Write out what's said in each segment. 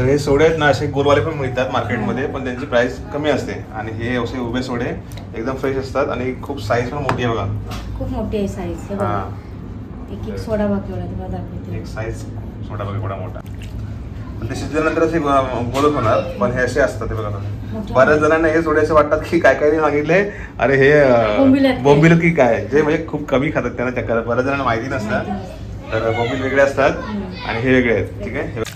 तर हे सोडे आहेत ना असे गोलवाले पण मिळतात मार्केटमध्ये पण त्यांची प्राइस कमी असते. आणि हे असे उभे सोडे एकदम फ्रेश असतात आणि खूप साईज पण मोठी आहे बघा. खूप मोठी आहे साईज हे बघा. एक एक सोडा तुम्हाला दाखवते. एक साईज सोडा बघा एवढा मोठा. ते शिजल्यानंतर असे गोलच होणार पण हे असे असतात ते बघा. बऱ्याच जणांना हे सोडे असे वाटतात की काय काय सांगितले अरे हे बोंबील की काय? जे म्हणजे खूप कमी खातात त्यांना चक्कर. बऱ्याच जणांना माहिती नसतात तर बोंबील वेगळे असतात. आणि हे वेगळे आहेत. ठीक आहे? हे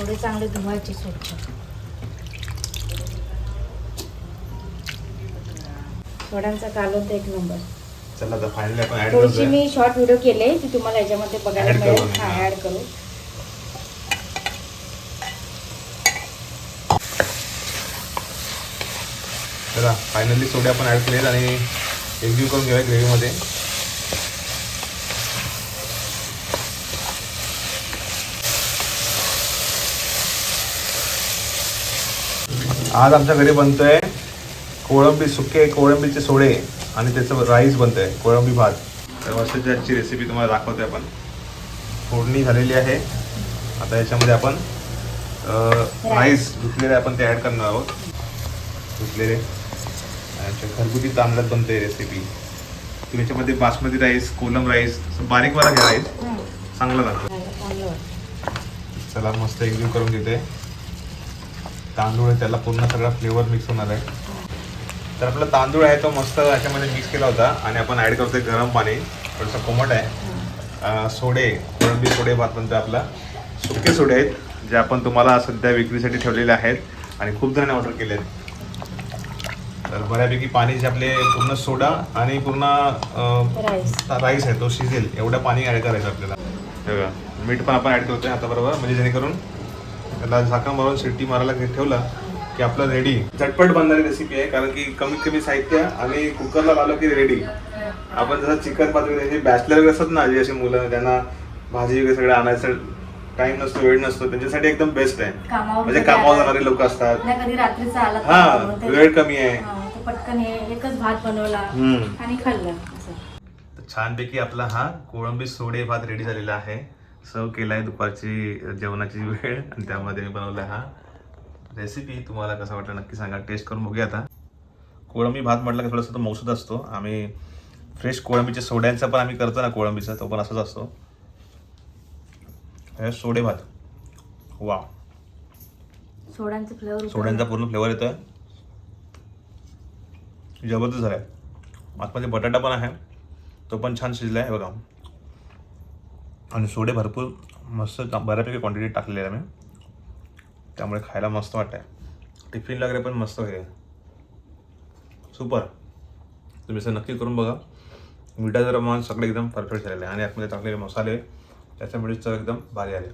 थोडे चांगले धुवायचे स्वच्छ. सोड्यांचा कालवत एक नंबर चला आता फायनली आपण ऍड थोडीशी मी शॉर्ट व्हिडिओ केले ती तुम्हाला याच्यामध्ये बघायला Add मिळेल. हा. ऍड करू चला फायनली सोडे आपण ऍड केलेत आणि एकजीव करून घेऊया ग्रेव्हीमध्ये आज आमच्या घरी बनतोय कोळंबी सुके कोळंबीचे सोडे आणि त्याचं राईस बनतंय कोळंबी भात. तर वर्षाची आजची रेसिपी तुम्हाला दाखवतोय आपण. फोडणी झालेली आहे. आता याच्यामध्ये आपण राईस. धुतलेले आपण ते ॲड करणार आहोत. धुतलेले. घरगुती तांदळात बनते रेसिपी तुम्ही याच्यामध्ये बासमती राईस कोलम राईस बारीक वाला घ्या राईस. हा, चांगला लागतो. चला मस्त एकजीव करून घेते. तांदूळ आहे त्याला पूर्ण सगळा फ्लेवर मिक्स होणार आहे. तर आपला तांदूळ आहे तो मस्त याच्यामध्ये मिक्स केला होता आणि आपण ॲड करतोय गरम पाणी थोडंसं कोमट आहे. सोडे कोळंबी सोडे भात आपला. सुके सोडे आहेत जे आपण तुम्हाला सध्या विक्रीसाठी ठेवलेले आहेत आणि खूप जणांनी ऑर्डर केले आहेत. तर बऱ्यापैकी पाणी जे आपले पूर्ण सोडा आणि पूर्ण राईस आहे तो शिजेल. एवढं पाणी ॲड करायचं आपल्याला. बघा मीठ पण आपण ॲड करतोय आता बरोबर म्हणजे जेणेकरून त्याला झाकण मारून शिट्टी मारायला ठेवलं की आपलं रेडी झटपट बनणारी रेसिपी आहे कारण की कमीत कमी साहित्य आणि कुकरला लावलं की रेडी आपण जसं चिकन पात्र हे बॅचलर वगैरे असतात ना जे असे मुलं त्यांना भाजी वगैरे सगळं आणायचं टाइम नसतो वेळ नसतो त्यांच्यासाठी एकदम बेस्ट आहे. म्हणजे कामावर जाणारे लोक असतात. हा वेळ कमी आहे. पटकन एकच भात बनवला. आणि खाल्लं छानपैकी आपला हा कोळंबी सोडे भात रेडी झालेला आहे. सर्व केला आहे दुपारची जेवणाची वेळ. आणि त्यामध्ये मी बनवला हा रेसिपी तुम्हाला कसं वाटलं नक्की सांगा. टेस्ट करून बघूया आता. कोळंबी भात म्हटलं की थोडंसं तो मौसूद असतो. आम्ही फ्रेश कोळंबीच्या सोड्यांचा पण आम्ही करतो ना कोळंबीचा तो पण असाच असतो. हे सोडे भात. वा सोड्यांचं फ्लेवर सोड्यांचा पूर्ण फ्लेवर येतोय. जबरदस्त झालाय. आतमध्ये बटाटा पण आहे. तो पण छान शिजला आहे बघा. आणि सोडे भरपूर मस्त बऱ्यापैकी क्वांटिटी टाकलेली आहे मी त्यामुळे खायला मस्त वाटतं आहे टिफिन वगैरे पण मस्त होईल सुपर तुम्ही असं नक्की करून बघा. मिठाचं प्रमाण सगळं एकदम परफेक्ट झालेलं आहे. आणि आतमध्ये टाकलेले मसाले त्याच्यामुळे चव एकदम भारी आले.